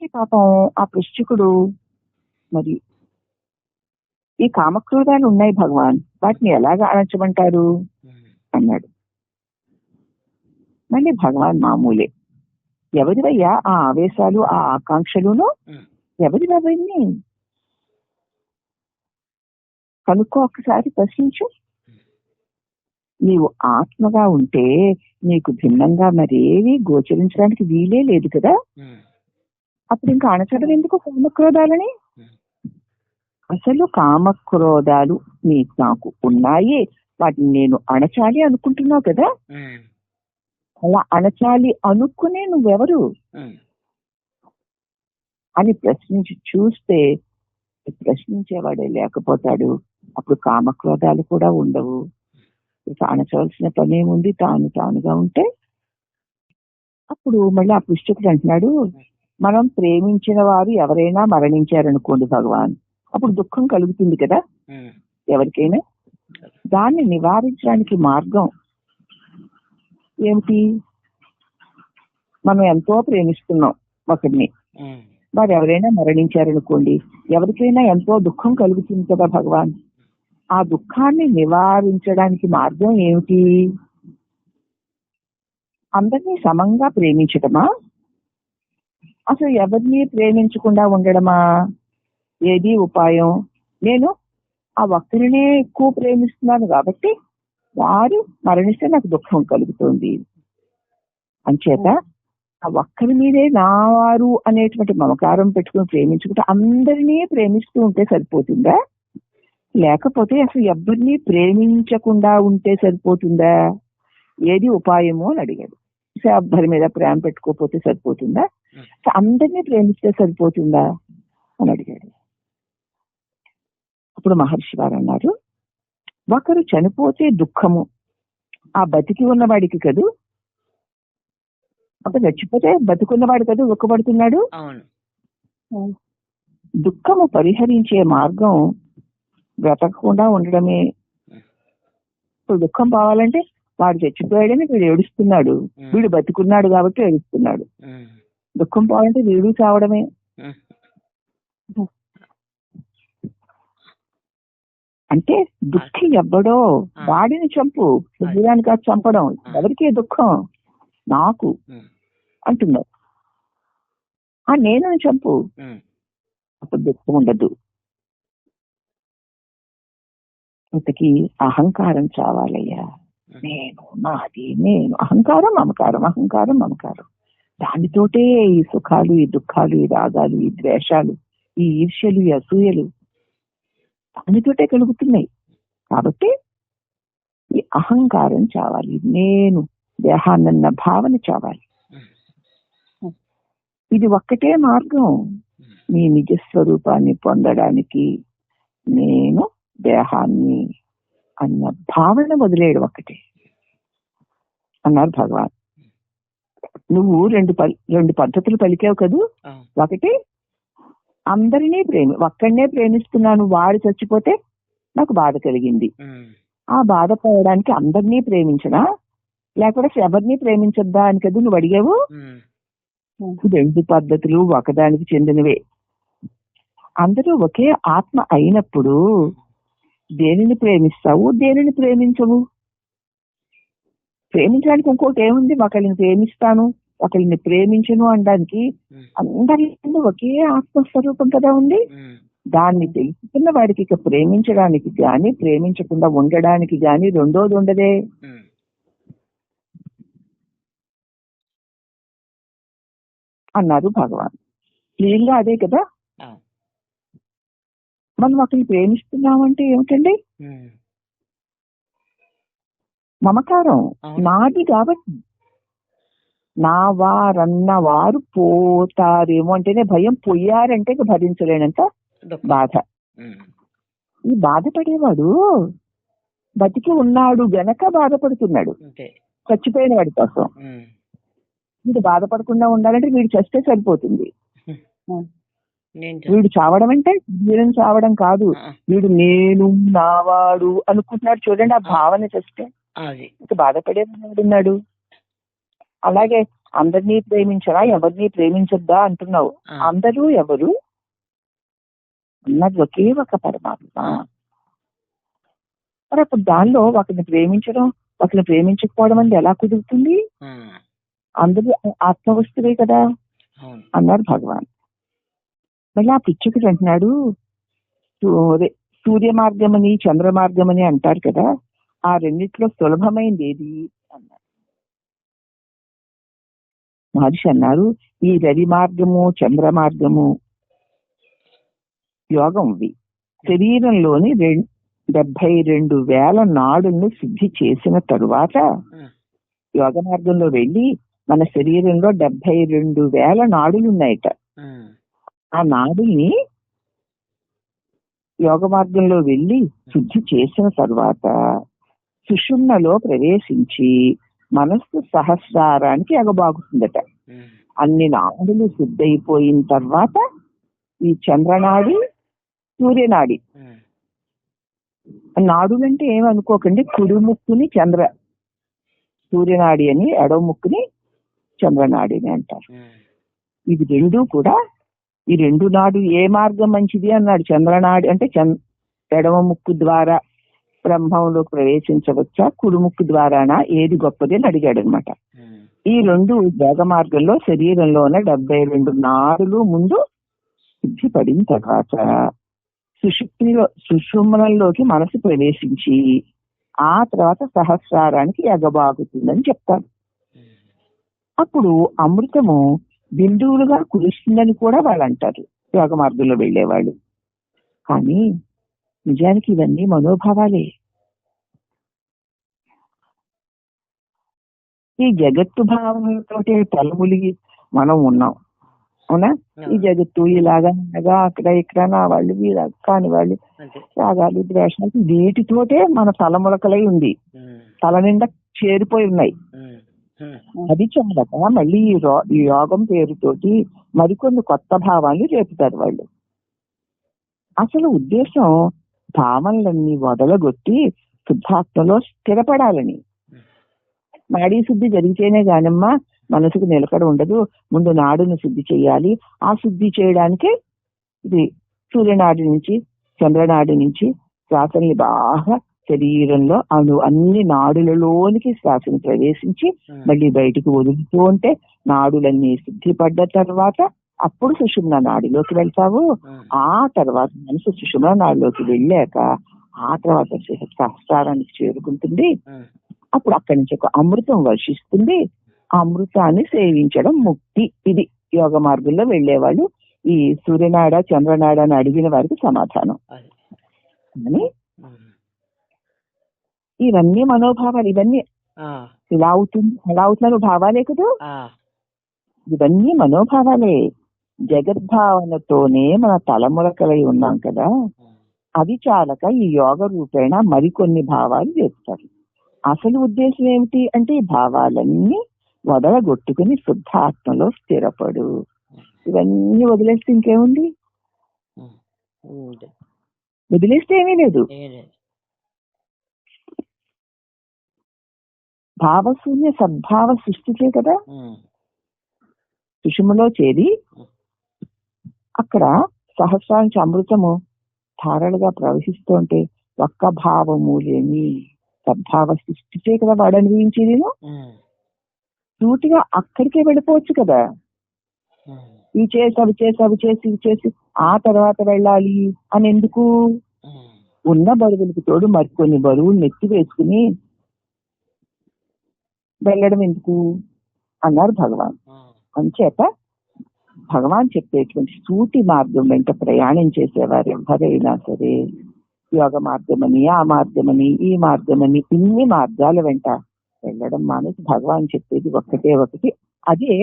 దానికి పాపం ఆ పృష్ఠకుడు మరి ఈ కామక్రోధాలు ఉన్నాయి భగవాన్. వాటిని ఎలాగ అణచమంటారు అన్నాడు. మళ్ళీ భగవాన్ మామూలే. ఎవరివయ్యా ఆ ఆవేశాలు ఆ ఆకాంక్షలును ఎవరివన్నీ కనుక్కో ఒక్కసారి ప్రశ్నించు. నీవు ఆత్మగా ఉంటే నీకు భిన్నంగా మరేవి గోచరించడానికి వీలే లేదు కదా? అప్పుడు ఇంకా అణచడం ఎందుకు కామక్రోధాలని. అసలు కామక్రోధాలు నీకు నాకు ఉన్నాయి. వాటిని నేను అణచాలి అనుకుంటున్నావు కదా? అలా అణచాలి అనుకునే నువ్వెవరు? అని ప్రశ్నించి చూస్తే ప్రశ్నించేవాడే లేకపోతాడు. అప్పుడు కామక్రోధాలు కూడా ఉండవు. అణచవలసిన పని ఏముంది తాను తానుగా ఉంటే. అప్పుడు మళ్ళీ ఆ పుస్తకుడు అంటున్నాడు మనం ప్రేమించిన వారు ఎవరైనా మరణించారనుకోండి భగవాన్ అప్పుడు దుఃఖం కలుగుతుంది కదా? ఎవరికైనా. దాన్ని నివారించడానికి మార్గం ఏమిటి? మనం ఎంతో ప్రేమిస్తున్నాం ఒకరిని. వారు ఎవరైనా మరణించారనుకోండి ఎవరికైనా ఎంతో దుఃఖం కలుగుతుంది కదా భగవాన్? ఆ దుఃఖాన్ని నివారించడానికి మార్గం ఏమిటి? అందరినీ సమంగా ప్రేమించటమా? అసలు ఎవరిని ప్రేమించకుండా ఉండడమా? ఏది ఉపాయం? నేను ఆ ఒక్కరినే ఎక్కువ ప్రేమిస్తున్నాను కాబట్టి వారు మరణిస్తే నాకు దుఃఖం కలుగుతుంది. అంచేత ఆ ఒక్కరి మీదే నా వారు అనేటువంటి మమకారం పెట్టుకుని ప్రేమించుకుంటే అందరినీ ప్రేమిస్తూ ఉంటే సరిపోతుందా? లేకపోతే అసలు ఎవరిని ప్రేమించకుండా ఉంటే సరిపోతుందా? ఏది ఉపాయము అని అడిగాడు. ఎవ్వరి మీద ప్రేమ పెట్టుకోకపోతే సరిపోతుందా? అందరినీ ప్రేమిస్తే సరిపోతుందా? అని అడిగాడు. అప్పుడు మహర్షి వారు అన్నారు ఒకరు చనిపోతే దుఃఖము. ఆ బతికి ఉన్నవాడికి కదూ? ఒక చచ్చిపోతే బతుకున్నవాడు కదా? అవును. దుఃఖము పరిహరించే మార్గం బ్రతకకుండా ఉండడమే. ఇప్పుడు దుఃఖం పోవాలంటే వాడు చచ్చిపోయాడని వీడు ఏడుస్తున్నాడు. వీడు బతుకున్నాడు కాబట్టి ఏడుస్తున్నాడు. దుఃఖం పోవాలంటే వీడు చావడమే. అంటే దుఃఖి ఎవ్వడో వాడిని చంపు శరీరాన్ని కాదు చంపడం ఎవరికి దుఃఖం? నాకు ఉమ్, అంటున్నావు ఆ నేను చంపు. అప్పుడు దుఃఖం ఉండదు. ఇంతకీ అహంకారం చావాలయ్యా. నేను నాది నేను. అహంకారం మమకారం అహంకారం మమకారం దానితోటే ఈ సుఖాలు ఈ దుఃఖాలు ఈ రాగాలు ఈ ద్వేషాలు ఈ ఈర్ష్యలు ఈ అసూయలు దానితోటే కలుగుతున్నాయి. కాబట్టి ఈ అహంకారం చావాలి. నేను దేహాన్నన్న భావన చావాలి. ఇది ఒక్కటే మార్గం. నీ నిజ స్వరూపాన్ని పొందడానికి నేను దేహాన్ని అన్న భావన వదిలేయడం ఒక్కటే. అన్నారు భగవాన్. నువ్వు రెండు రెండు పద్ధతులు పలికావు కదూ? ఒకటి అందరినీ ప్రేమి ఒక్కడనే ప్రేమిస్తున్నాను వాడు చచ్చిపోతే నాకు బాధ కలిగింది. ఆ. బాధపడడానికి అందరినీ ప్రేమించనా? లేకపోతే ఎవరిని ప్రేమించొద్దా అని కదా నువ్వు అడిగావు? రెండు పద్ధతులు ఒకదానికి చెందినవే. అందరూ ఒకే ఆత్మ అయినప్పుడు దేనిని ప్రేమిస్తావు దేనిని ప్రేమించవు? ప్రేమించడానికి ఇంకోటి ఏముంది? ఒకరిని ప్రేమిస్తాను ఒకరిని ప్రేమించను అనడానికి అందరి ఒకే ఆత్మస్వరూపం కదా ఉంది? దాన్ని తెలుసుకున్న వాడికి ఇక ప్రేమించడానికి గాని ప్రేమించకుండా ఉండడానికి గాని రెండోది ఉండదే. అన్నారు భగవాన్. క్లియర్గా అదే కదా? మనం ఒకరిని ప్రేమిస్తున్నామంటే ఏమిటండి? మమకారం. నాది కాబట్టి. నా వారన్న వారు పోతారేమో అంటేనే భయం పోయారంటే ఇక భరించలేనంత. బాధ. ఈ బాధపడేవాడు బతికి ఉన్నాడు గనక బాధపడుతున్నాడు. చచ్చిపోయిన వాడి కోసం. వీడు బాధపడకుండా ఉండాలంటే వీడు చస్తే సరిపోతుంది. వీడు చావడం అంటే వీరని చావడం కాదు. వీడు నేను నావాడు అనుకుంటున్నాడు. చూడండి ఆ భావన చస్తే అది. ఇక ఉన్నాడు అలాగే అందరినీ ప్రేమించరా? ఎవరిని ప్రేమించొద్దా అంటున్నావు. అందరూ ఎవరు? అన్నది ఒకే ఒక పరమాత్మ. మరి అప్పుడు దానిలో ఒకరిని ప్రేమించడం ఒకరిని ప్రేమించకపోవడం అనేది ఎలా కుదురుతుంది? అందరూ ఆత్మవస్తువే కదా? అన్నారు భగవాన్. మళ్ళీ ఆ పిచ్చుకుడు అంటున్నాడు సూర్య మార్గమని చంద్ర మార్గమని అంటారు కదా? ఆ రెండిట్లో సులభమైంది ఏది అన్నారు. మహర్షి అన్నారు ఈ రవి మార్గము చంద్ర మార్గము యోగం ఇవి శరీరంలోని రెం డెబ్బై రెండు వేల నాడుల్ని సిద్ధి చేసిన తరువాత యోగ మార్గంలో వెళ్ళి మన శరీరంలో డెబ్బై రెండు వేల నాడులు ఉన్నాయట ఆ నాడుల్ని యోగ మార్గంలో వెళ్ళి శుద్ధి చేసిన తర్వాత సుషుమ్నలో ప్రవేశించి మనస్సు సహస్రారానికి ఎగబాగుతుందట. అన్ని నాడులు శుద్ధైపోయిన తర్వాత ఈ చంద్రనాడి సూర్యనాడి. ఉమ్, నాడులు అంటే ఏమనుకోకండి కుడి ముక్కుని చంద్ర. సూర్యనాడి అని ఎడవ ముక్కుని చంద్రనాడి అని అంటారు ఇవి రెండు కూడా ఈ రెండు నాడు ఏ మార్గం మంచిది అన్నాడు చంద్రనాడి అంటే చంద్ర ఎడమ ముక్కు ద్వారా బ్రహ్మంలోకి ప్రవేశించవచ్చా? కుడుముక్కు ద్వారానా? ఏది గొప్పది అని అడిగాడు అనమాట ఈ రెండు యోగ మార్గంలో శరీరంలోనే డెబ్బై రెండు నాడులు ముందు సిద్ధిపడిన తర్వాత సుషుప్తిలో సుషుమ్నంలోకి మనసు ప్రవేశించి ఆ తర్వాత సహస్రారానికి ఎగబాగుతుందని చెప్తారు అప్పుడు అమృతము బిందువులుగా కురుస్తుందని కూడా వాళ్ళు అంటారు యోగ మార్గంలో వెళ్ళేవాళ్ళు. కానీ నిజానికి ఇవన్నీ మనోభావాలే. ఈ జగత్తు భావనలతోటి తలములిగి మనం ఉన్నాం. అవునా? ఈ జగత్తు ఇలాగా అనగా అక్కడ ఇక్కడ నా వాళ్ళు వీళ్ళ కాని వాళ్ళు రాగాలు ద్వేషాలు వీటితోటే మన తలములకలై ఉంది. తల నిండా చేరిపోయి ఉన్నాయి. అది చాలక మళ్ళీ ఈ యోగం పేరుతోటి మరికొన్ని కొత్త భావాన్ని రేపుతారు వాళ్ళు. అసలు ఉద్దేశం భావనలన్నీ వదలగొట్టి శుద్ధాత్మలో స్థిరపడాలని. నాడీ శుద్ధి జరిగితేనే గానమ్మా మనసుకు నిలకడ ఉండదు. ముందు నాడుని శుద్ధి చేయాలి. ఆ శుద్ధి చేయడానికి ఇది సూర్యనాడి నుంచి చంద్రనాడి నుంచి శ్వాసల్ని బాగా శరీరంలో అను అన్ని నాడులలోనికి శ్వాసను ప్రవేశించి మళ్ళీ బయటకు వదులుతూ ఉంటే నాడులన్నీ శుద్ధిపడ్డ తర్వాత అప్పుడు సుషుమ్న నాడిలోకి వెళ్తావు. ఆ. తర్వాత మనసు సుషుమ్న నాడిలోకి వెళ్ళాక ఆ తర్వాత సహస్రారానికి చేరుకుంటుంది. అప్పుడు అక్కడి నుంచి ఒక అమృతం వర్షిస్తుంది. ఆ అమృతాన్ని సేవించడం ముక్తి. ఇది యోగ మార్గంలో వెళ్ళేవాళ్ళు. ఈ సూర్యనాడ చంద్రనాడ అని అడిగిన వారికి సమాధానం. ఉమ్, ఇవన్నీ మనోభావాలు. ఇవన్నీ ఇలా అవుతుంది అలా అవుతున్నారు భావాలే కదా? ఇవన్నీ మనోభావాలే. జగద్భావనతోనే మన తలములకలై ఉన్నాం కదా? అది చాలక ఈ యోగ రూపేణ మరికొన్ని భావాలు చేస్తారు అసలు ఉద్దేశం ఏమిటి అంటే ఈ భావాలన్నీ వదలగొట్టుకుని శుద్ధ ఆత్మలో స్థిరపడు. ఇవన్నీ వదిలేస్తే ఇంకేముంది. వదిలేస్తే ఏమీ లేదు. భావశూన్య సద్భావ సృష్టికే కదా? సుషుములో చేరి అక్కడ సహస్రానికి అమృతము ధారలుగా ప్రవహిస్తుంటే ఒక్క భావము లేని సద్భావ సృష్టిచే కదా వాడు అనుభవించేది సూటిగా అక్కడికే వెళ్ళిపోవచ్చు కదా. ఇవి చేసి అవి చేసి అవి చేసి ఇవి చేసి ఆ తర్వాత వెళ్ళాలి అని ఎందుకు ఉన్న బరువులకు తోడు మరికొన్ని బరువులు నెత్తి వేసుకుని వెళ్ళడం ఎందుకు? అన్నారు భగవాన్. అంచేత భగవాన్ చెప్పేటువంటి సూటి మార్గం వెంట ప్రయాణం చేసేవారు ఎవరైనా సరే. యోగ మార్గమని ఆ మార్గమని ఈ మార్గమని ఇన్ని మార్గాల వెంట వెళ్ళడం మానేసి భగవాన్ చెప్పేది ఒక్కటే ఒకటి. అదే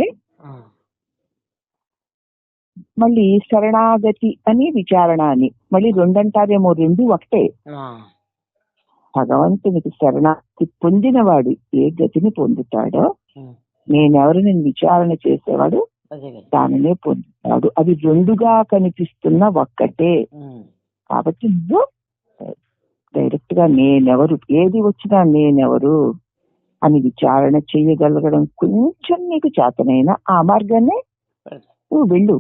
మళ్ళీ శరణాగతి అని విచారణ అని. మళ్ళీ రెండంటారేమో రెండు ఒకటే. భగవంతునికి శరణాగతి పొందినవాడు ఏ గతిని పొందుతాడో నేనెవరు నేను విచారణ చేసేవాడు దానినే పొందుతాడు. అది రెండుగా కనిపిస్తున్న ఒక్కటే. కాబట్టి నువ్వు డైరెక్ట్గా నేనెవరు ఏది వచ్చినా నేనెవరు అని విచారణ చేయగలగడం కొంచెం నీకు చేతనైనా ఆ మార్గాన్నే నువ్వు వెళ్ళు.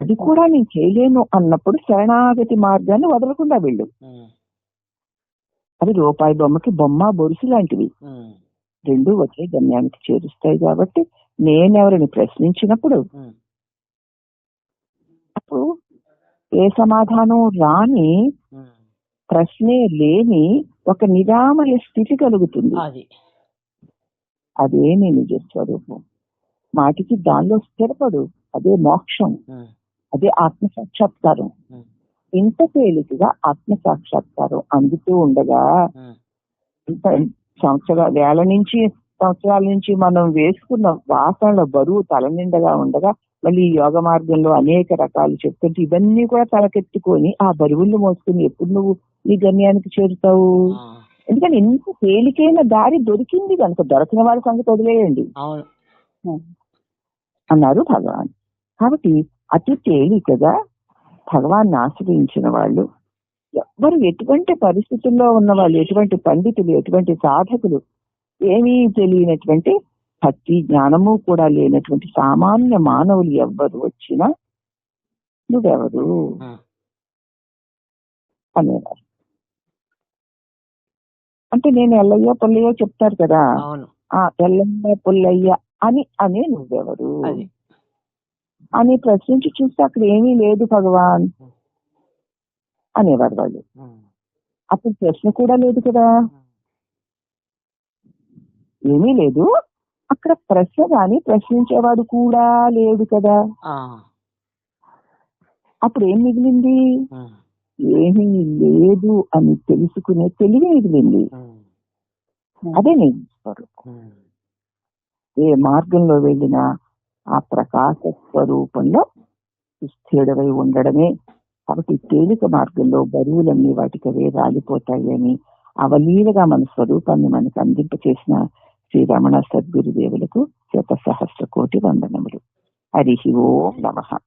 అది కూడా నేను చేయలేను అన్నప్పుడు శరణాగతి మార్గాన్ని వదలకుండా వెళ్ళు. ఉమ్, అది రూపాయి బొమ్మకి బొమ్మ బొరుసు లాంటివి. ఉమ్, రెండు ఒకే గమ్యానికి చేరుస్తాయి కాబట్టి నేనెవరిని ప్రశ్నించినప్పుడు ఉమ్, అప్పుడు ఏ సమాధానం రాని. ప్రశ్నే లేని ఒక నిరామయ స్థితి కలుగుతుంది. అది. అదే నీ నిజ స్వరూపం. మాటికి దానిలో స్థిరపడు. అదే మోక్షం. అదే ఆత్మ సాక్షాత్కారం. ఇంత తేలికగా ఆత్మ సాక్షాత్కారం అందుతూ ఉండగా సంవత్సరాల వేల నుంచి సంవత్సరాల నుంచి మనం వేసుకున్న వాసనల బరువు తల నిండగా ఉండగా మళ్ళీ యోగ మార్గంలో అనేక రకాలు చెప్తుంటే ఇవన్నీ కూడా తలకెత్తుకొని ఆ బరువులు మోసుకుని ఎప్పుడు నువ్వు నీ గమ్యానికి చేరుతావు? ఎందుకంటే ఇంత తేలికైన దారి దొరికింది కనుక దొరకిన వాళ్ళ సంగతి వదిలేయండి. అన్నారు భగవాన్. కాబట్టి అతి తేలికగా భగవాన్ని ఆశ్రయించిన వాళ్ళు ఎవ్వరు ఎటువంటి పరిస్థితుల్లో ఉన్న వాళ్ళు ఎటువంటి పండితులు ఎటువంటి సాధకులు ఏమీ తెలియనటువంటి భక్తి జ్ఞానము కూడా లేనటువంటి సామాన్య మానవులు ఎవ్వరు వచ్చినా నువ్వెవరు? అనేవారు. అంటే నేను ఎల్లయ్య పుల్లయ్య చెప్తారు కదా. ఆ ఎల్లయ్య పుల్లయ్య అని అనే నువ్వెవరు? అని ప్రశ్నించి చూస్తే అక్కడ ఏమీ లేదు భగవాన్. అనేవారు వాళ్ళు. అప్పుడు ప్రశ్న కూడా లేదు కదా. ఏమీ లేదు. అక్కడ ప్రశ్న కానీ ప్రశ్నించేవాడు కూడా లేడు కదా. అప్పుడు ఏం మిగిలింది? ఏమీ లేదు అని తెలుసుకునే తెలివి మిగిలింది. అదే నేను స్వరూపం. ఏ మార్గంలో వెళ్ళినా ఆ ప్రకాశ స్వరూపంలో స్థిరవై ఉండడమే కాబట్టి తేలిక మార్గంలో బరువులన్నీ వాటికి అవే రాలిపోతాయి అని అవలీలగా మన స్వరూపాన్ని మనకు అందింప చేసిన శ్రీ రమణ సద్గురుదేవులకు శత సహస్ర కోటి వందనములు. హరి ఓం నమ.